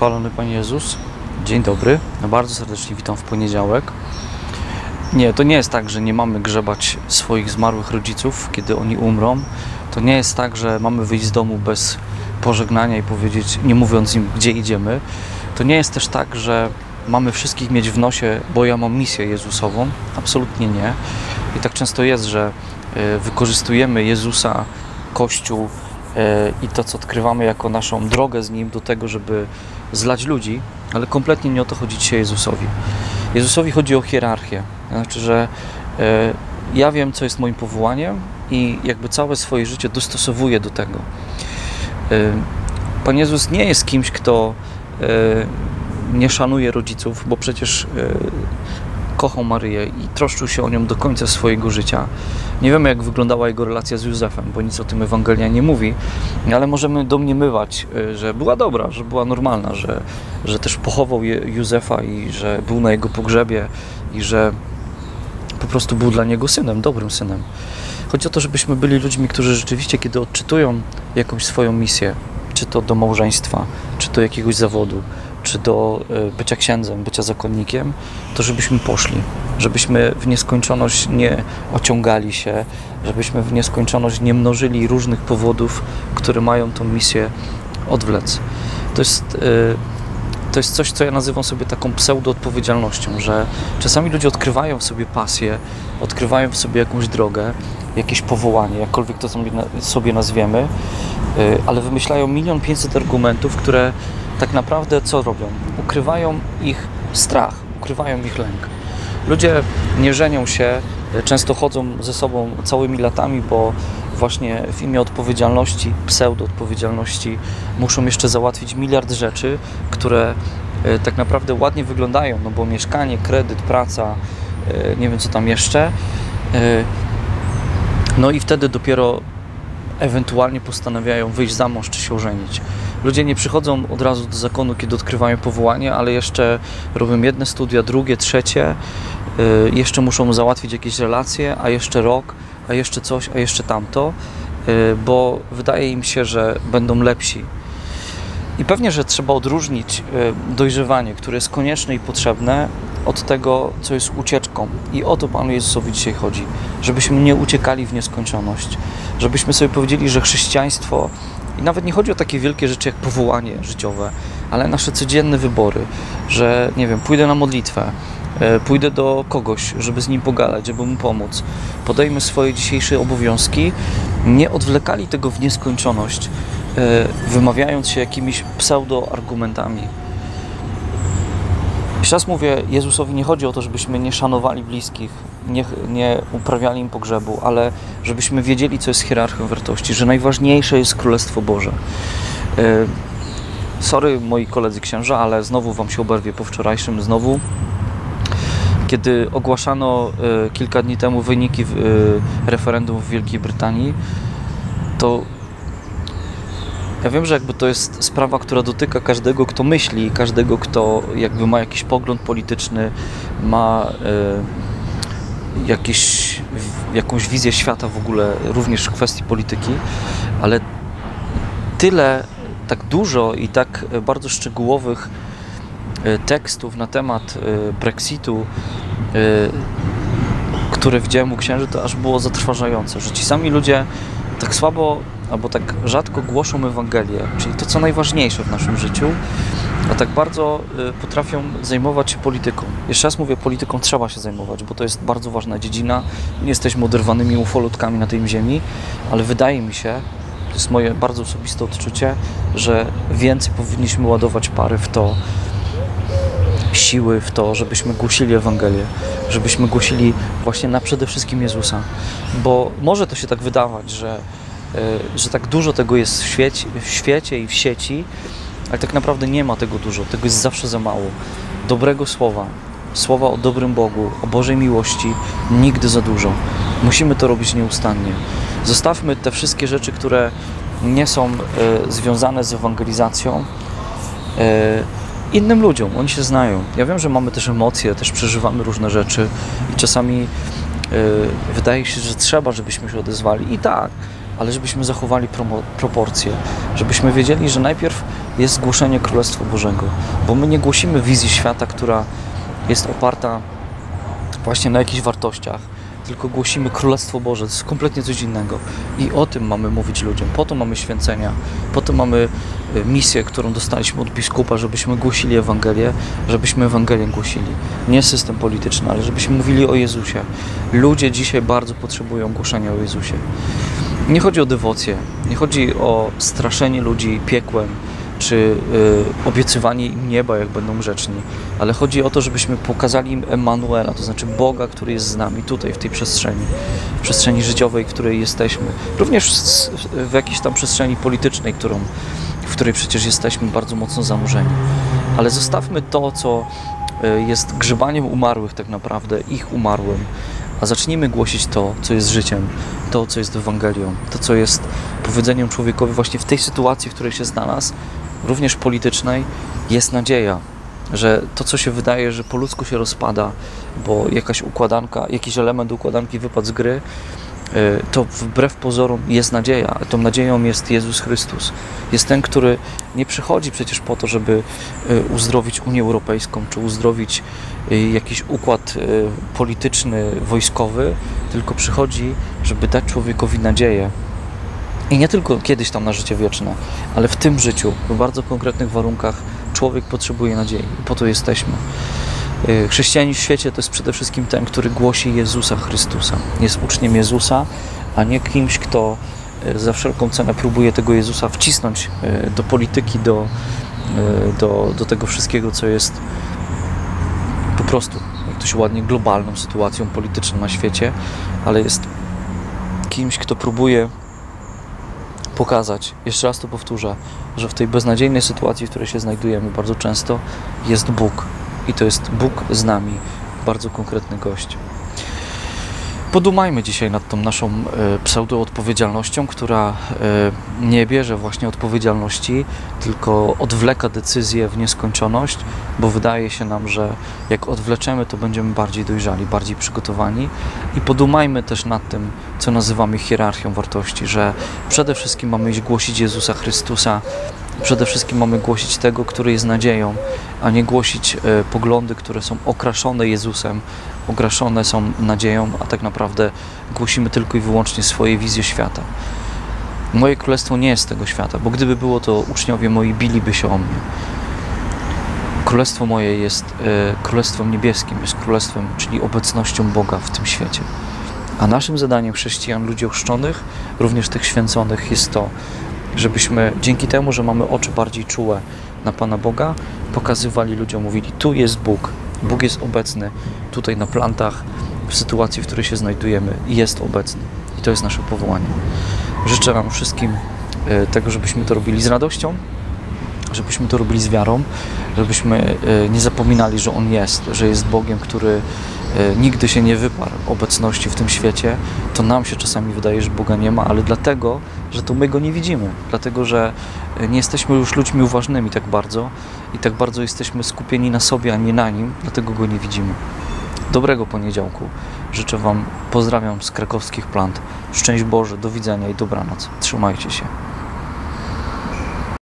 Chwalony Panie Jezus. Dzień dobry. No bardzo serdecznie witam w poniedziałek. Nie, to nie jest tak, że nie mamy grzebać swoich zmarłych rodziców, kiedy oni umrą. To nie jest tak, że mamy wyjść z domu bez pożegnania i powiedzieć, nie mówiąc im, gdzie idziemy. To nie jest też tak, że mamy wszystkich mieć w nosie, bo ja mam misję Jezusową. Absolutnie nie. I tak często jest, że e, wykorzystujemy Jezusa, Kościół e, i to, co odkrywamy jako naszą drogę z Nim do tego, żeby zlać ludzi, ale kompletnie nie o to chodzi dzisiaj Jezusowi. Jezusowi chodzi o hierarchię. Znaczy, że e, ja wiem, co jest moim powołaniem i jakby całe swoje życie dostosowuję do tego. E, Pan Jezus nie jest kimś, kto e, nie szanuje rodziców, bo przecież kochał Maryję i troszczył się o nią do końca swojego życia. Nie wiemy, jak wyglądała jego relacja z Józefem, bo nic o tym Ewangelia nie mówi, ale możemy domniemywać, że była dobra, że była normalna, że, że też pochował Józefa i że był na jego pogrzebie i że po prostu był dla niego synem, dobrym synem. Chodzi o to, żebyśmy byli ludźmi, którzy rzeczywiście, kiedy odczytują jakąś swoją misję, czy to do małżeństwa, czy do jakiegoś zawodu, czy do e, bycia księdzem, bycia zakonnikiem, to żebyśmy poszli, żebyśmy w nieskończoność nie ociągali się, żebyśmy w nieskończoność nie mnożyli różnych powodów, które mają tą misję odwlec. To jest, e, to jest coś, co ja nazywam sobie taką pseudo-odpowiedzialnością, że czasami ludzie odkrywają w sobie pasję, odkrywają w sobie jakąś drogę, jakieś powołanie, jakkolwiek to sobie nazwiemy, e, ale wymyślają milion pięćset argumentów, które tak naprawdę co robią? Ukrywają ich strach, ukrywają ich lęk. Ludzie nie żenią się, często chodzą ze sobą całymi latami, bo właśnie w imię odpowiedzialności, pseudo-odpowiedzialności muszą jeszcze załatwić miliard rzeczy, które e, tak naprawdę ładnie wyglądają, no bo mieszkanie, kredyt, praca, e, nie wiem co tam jeszcze. E, no i wtedy dopiero ewentualnie postanawiają wyjść za mąż czy się ożenić. Ludzie nie przychodzą od razu do zakonu, kiedy odkrywają powołanie, ale jeszcze robią jedne studia, drugie, trzecie, y, jeszcze muszą załatwić jakieś relacje, a jeszcze rok, a jeszcze coś, a jeszcze tamto, y, bo wydaje im się, że będą lepsi. I pewnie, że trzeba odróżnić y, dojrzewanie, które jest konieczne i potrzebne, od tego, co jest ucieczką. I o to Panu Jezusowi dzisiaj chodzi. Żebyśmy nie uciekali w nieskończoność. Żebyśmy sobie powiedzieli, że chrześcijaństwo i nawet nie chodzi o takie wielkie rzeczy jak powołanie życiowe, ale nasze codzienne wybory, że nie wiem, pójdę na modlitwę, e, pójdę do kogoś, żeby z nim pogadać, żeby mu pomóc, podejmę swoje dzisiejsze obowiązki, nie odwlekali tego w nieskończoność, e, wymawiając się jakimiś pseudo-argumentami. Jeszcze raz mówię, Jezusowi nie chodzi o to, żebyśmy nie szanowali bliskich, nie, nie uprawiali im pogrzebu, ale żebyśmy wiedzieli, co jest hierarchią wartości, że najważniejsze jest Królestwo Boże. E, sorry, moi koledzy księża, ale znowu Wam się oberwie po wczorajszym, znowu. Kiedy ogłaszano e, kilka dni temu wyniki e, referendum w Wielkiej Brytanii, to ja wiem, że jakby to jest sprawa, która dotyka każdego, kto myśli, każdego, kto jakby ma jakiś pogląd polityczny, ma y, jakiś, jakąś wizję świata w ogóle, również w kwestii polityki, ale tyle, tak dużo i tak bardzo szczegółowych e, tekstów na temat e, Brexitu, które widziałem u księży, to aż było zatrważające, że ci sami ludzie tak słabo albo tak rzadko głoszą Ewangelię, czyli to, co najważniejsze w naszym życiu, a tak bardzo y, potrafią zajmować się polityką. Jeszcze raz mówię, polityką trzeba się zajmować, bo to jest bardzo ważna dziedzina. Nie jesteśmy oderwanymi ufolutkami na tej ziemi, ale wydaje mi się, to jest moje bardzo osobiste odczucie, że więcej powinniśmy ładować pary w to, siły w to, żebyśmy głosili Ewangelię, żebyśmy głosili właśnie na przede wszystkim Jezusa. Bo może to się tak wydawać, że że tak dużo tego jest w świecie, w świecie i w sieci, ale tak naprawdę nie ma tego dużo, tego jest zawsze za mało. Dobrego słowa, słowa o dobrym Bogu, o Bożej miłości, nigdy za dużo. Musimy to robić nieustannie. Zostawmy te wszystkie rzeczy, które nie są e, związane z ewangelizacją e, innym ludziom. Oni się znają. Ja wiem, że mamy też emocje, też przeżywamy różne rzeczy i czasami wydaje się, że trzeba, żebyśmy się odezwali. I tak, ale żebyśmy zachowali proporcje, żebyśmy wiedzieli, że najpierw jest głoszenie Królestwa Bożego, bo my nie głosimy wizji świata, która jest oparta właśnie na jakichś wartościach, tylko głosimy Królestwo Boże, to jest kompletnie coś innego. I o tym mamy mówić ludziom. Po to mamy święcenia, po to mamy y, misję, którą dostaliśmy od biskupa, żebyśmy głosili Ewangelię, żebyśmy Ewangelię głosili. Nie system polityczny, ale żebyśmy mówili o Jezusie. Ludzie dzisiaj bardzo potrzebują głoszenia o Jezusie. Nie chodzi o dewocję, nie chodzi o straszenie ludzi piekłem, czy y, obiecywanie im nieba, jak będą grzeczni, ale chodzi o to, żebyśmy pokazali im Emanuela, to znaczy Boga, który jest z nami tutaj, w tej przestrzeni, w przestrzeni życiowej, w której jesteśmy, również s- w jakiejś tam przestrzeni politycznej, którą, w której przecież jesteśmy bardzo mocno zanurzeni. Ale zostawmy to, co y, jest grzebaniem umarłych tak naprawdę, ich umarłym, a zacznijmy głosić to, co jest życiem, to, co jest Ewangelią, to, co jest powiedzeniem człowiekowi właśnie w tej sytuacji, w której się znalazł, również politycznej, jest nadzieja, że to, co się wydaje, że po ludzku się rozpada, bo jakaś układanka, jakiś element układanki wypadł z gry, to wbrew pozorom jest nadzieja. Tą nadzieją jest Jezus Chrystus. Jest ten, który nie przychodzi przecież po to, żeby y, uzdrowić Unię Europejską, czy uzdrowić y, jakiś układ y, polityczny, wojskowy, tylko przychodzi, żeby dać człowiekowi nadzieję. I nie tylko kiedyś tam na życie wieczne, ale w tym życiu, w bardzo konkretnych warunkach, człowiek potrzebuje nadziei. I po to jesteśmy. Y, Chrześcijanin w świecie to jest przede wszystkim ten, który głosi Jezusa Chrystusa. Jest uczniem Jezusa, a nie kimś, kto y, za wszelką cenę próbuje tego Jezusa wcisnąć y, do polityki, do, do, do tego wszystkiego, co jest po prostu, jak to się ładnie, globalną sytuacją polityczną na świecie, ale jest kimś, kto próbuje pokazać, jeszcze raz to powtórzę, że w tej beznadziejnej sytuacji, w której się znajdujemy bardzo często, jest Bóg. I to jest Bóg z nami, bardzo konkretny gość. Podumajmy dzisiaj nad tą naszą e, pseudo-odpowiedzialnością, która e, nie bierze właśnie odpowiedzialności, tylko odwleka decyzję w nieskończoność, bo wydaje się nam, że jak odwleczemy, to będziemy bardziej dojrzali, bardziej przygotowani. I podumajmy też nad tym, co nazywamy hierarchią wartości, że przede wszystkim mamy iść głosić Jezusa Chrystusa, przede wszystkim mamy głosić tego, który jest nadzieją, a nie głosić e, poglądy, które są okraszone Jezusem, okraszone są nadzieją, a tak naprawdę głosimy tylko i wyłącznie swoje wizje świata. Moje królestwo nie jest tego świata, bo gdyby było, to uczniowie moi biliby się o mnie. Królestwo moje jest e, królestwem niebieskim, jest królestwem, czyli obecnością Boga w tym świecie. A naszym zadaniem chrześcijan, ludzi ochrzczonych, również tych święconych, jest to, żebyśmy dzięki temu, że mamy oczy bardziej czułe na Pana Boga, pokazywali ludziom, mówili: Tu jest Bóg, Bóg jest obecny tutaj na plantach, w sytuacji, w której się znajdujemy, jest obecny. I to jest nasze powołanie. Życzę Wam wszystkim e, tego, żebyśmy to robili z radością, żebyśmy to robili z wiarą, żebyśmy e, nie zapominali, że On jest, że jest Bogiem, który nigdy się nie wyparł obecności w tym świecie. To nam się czasami wydaje, że Boga nie ma, ale dlatego, że to my Go nie widzimy. Dlatego, że e, nie jesteśmy już ludźmi uważnymi tak bardzo i tak bardzo jesteśmy skupieni na sobie, a nie na Nim, dlatego Go nie widzimy. Dobrego poniedziałku. Życzę Wam, pozdrawiam z krakowskich plant. Szczęść Boże, do widzenia i dobranoc. Trzymajcie się.